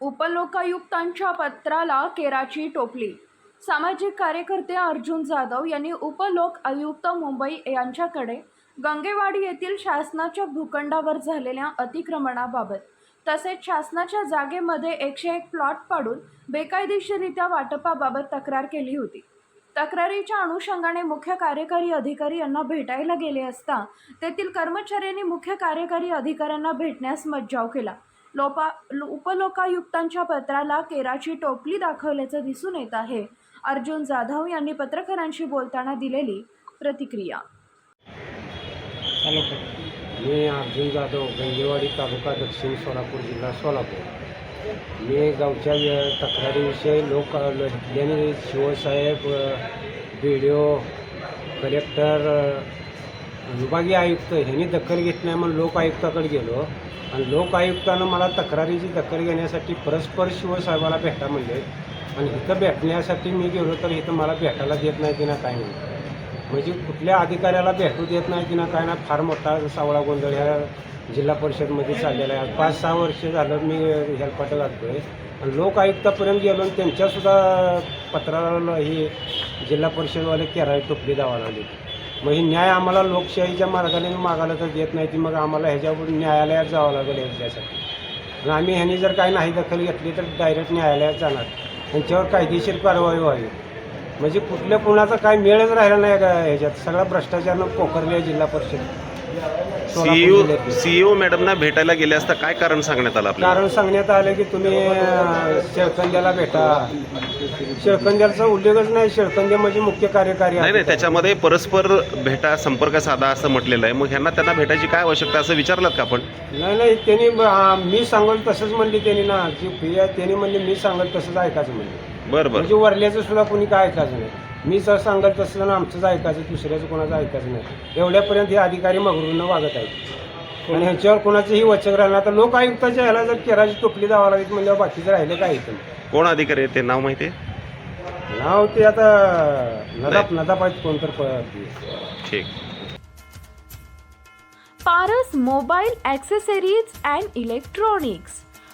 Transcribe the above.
उपलोकायुक्तांच्या पत्राला केराची टोपली. सामाजिक कार्यकर्ते अर्जुन जाधव यांनी उपलोक आयुक्त मुंबई यांच्याकडे गंगेवाडी येथील शासनाच्या भूखंडावर झालेल्या अतिक्रमणाबाबत तसेच शासनाच्या जागेमध्ये एकशे एक प्लॉट पाडून बेकायदेशीररित्या वाटपाबाबत तक्रार केली होती. तक्रारीच्या अनुषंगाने मुख्य कार्यकारी अधिकारी यांना भेटायला गेले असता तेथील कर्मचाऱ्यांनी मुख्य कार्यकारी अधिकाऱ्यांना भेटण्यास मज्जाव केला. लोपा लो- उपलोकायुक्तांच्या पत्राला केराची टोपली दाखवल्याचं दिसून येत आहे. अर्जुन जाधव यांनी पत्रकारांशी बोलताना दिलेली प्रतिक्रिया. मी अर्जुन जाधव गंगेवाडी तालुका दक्षिण सोलापूर जिल्हा सोलापूर. मी गावच्या तक्रारीविषयी लोक शिवसाहेब बी डी ओ कलेक्टर विभागीय आयुक्त ह्यांनी दखल घेत नाही म्हणून लोक आयुक्ताकडे गेलो. आणि लोक आयुक्तानं मला तक्रारीची दखल घेण्यासाठी परस्पर शिवसाहेबाला भेटा म्हणले. आणि इथं भेटण्यासाठी मी गेलो तर इथं मला भेटायला देत नाही तिनं काय नाही म्हणजे कुठल्या अधिकाऱ्याला भेटू देत नाही की ना काय ना फार मोठा सावळा गोंधळ ह्या जिल्हा परिषदमध्ये चाललेला आहे. पाच सहा वर्ष झालं मी हेल्पाट आहे आणि लोक आयुक्तापर्यंत गेलो आणि त्यांच्यासुद्धा पत्राला हे जिल्हा परिषदवाले केराळी टोपली द्यावा लागली. मग ही न्याय आम्हाला लोकशाहीच्या मार्गाने मागायला तर देत नाही ती मग आम्हाला ह्याच्यावर न्यायालयात जावं लागेल ह्याच्यासाठी. आणि आम्ही ह्यांनी जर काही नाही दखल घेतली तर डायरेक्ट न्यायालयात जाणार. त्यांच्यावर कायदेशीर कारवाई व्हावी. म्हणजे कुठल्या कुणाचा काय मेळच राहिला नाही का ह्याच्यात? सगळा भ्रष्टाचारनं पोखरले जिल्हा परिषद सीईओ. सीईओ मॅडमना भेटायला गेले असता काय कारण सांगण्यात आलं आपल्याला? कारण सांगण्यात आलं की तुम्ही शेळकंद्याला भेटा. शेळकंद्याचा उल्लेखच नाही. शेळकंद्या म्हणजे मुख्य कार्यकारी नाही नाही. त्याच्यामध्ये परस्पर भेटा संपर्क साधा असं म्हटलेलं आहे. मग ह्यांना त्यांना भेटायची काय आवश्यकता असं विचारलं का आपण? नाही नाही त्यांनी अं, मी सांगल तसंच म्हणली त्यांनी ना. जी फी आहे त्यांनी म्हणले मी सांगल तसंच ऐकायचं म्हणले. बरं बरं. म्हणजे वरल्याचं सुद्धा कोणी काय ऐकायचं नाही. मी जर सांगाल तसं ना आमचंच ऐकायचं दुसऱ्याचं कोणाचं ऐकायचं नाही. एवढ्यापर्यंत हे अधिकारी मगरूंना वागत आहेत. आणि ह्याच्यावर कोणाचंही वचक राहिलं आता लोक आयुक्ताच्या ह्याला जर केराची टोपली द्यावा लागेल म्हणल्यावर बाकीचं राहिलं काय इथं? कोण अधिकारी आहे ते? नाव माहिती आहे? नाव ते आता नदाप नदाप आहेत कोणतर प- ठीक. Paras mobile accessories and electronics.